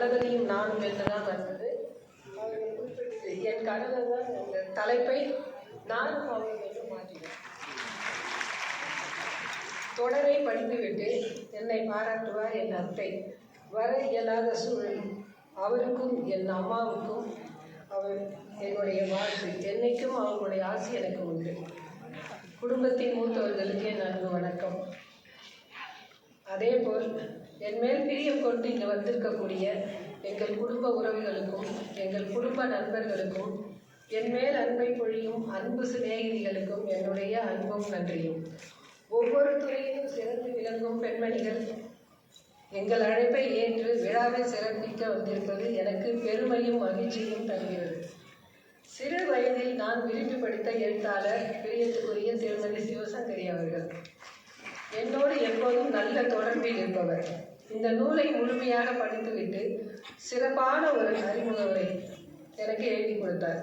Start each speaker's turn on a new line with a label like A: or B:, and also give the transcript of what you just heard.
A: உலகத்தையும் நானும் என்றுதான் வந்தது. என் கணவர் தான் இந்த தலைப்பை நானும் அவர்கள் என்று மாற்றினேன். தொடரை படித்துவிட்டு என்னை பாராட்டுவார் என் அத்தை. வர இயலாத சூழல் அவருக்கும் என் அம்மாவுக்கும் அவர் என்னுடைய வாழ்த்து என்னைக்கும் அவங்களுடைய ஆசை எனக்கு உண்டு. குடும்பத்தின் மூத்தவர்களுக்கே நன்கு வணக்கம். அதேபோல் என் மேல் பிரியம் கொண்டு இங்கே வந்திருக்கக்கூடிய எங்கள் குடும்ப உறவுகளுக்கும் எங்கள் குடும்ப நண்பர்களுக்கும் என் மேல் அன்பை பொழியும் அன்பு சிநேகிதிகளுக்கும் என்னுடைய அன்பும் நன்றியும். ஒவ்வொரு துறையிலும் சிறந்து விளங்கும் பெண்மணிகள் எங்கள் அழைப்பை ஏற்று விழாவை சிறப்பிக்க வந்திருப்பது எனக்கு பெருமையும் மகிழ்ச்சியும் தருகிறது. சிறு வயதில் நான் விரும்பி படித்த எழுத்தாளர் பிரியத்துக்குரிய திருமதி சிவசங்கரி அவர்கள். என்னோடு எப்போதும் நல்ல தொடர்பில் இருப்பவர். இந்த நூலை முழுமையாக படித்துவிட்டு சிறப்பான ஒரு அறிமுக உரை எனக்கு எழுதி கொடுத்தார்.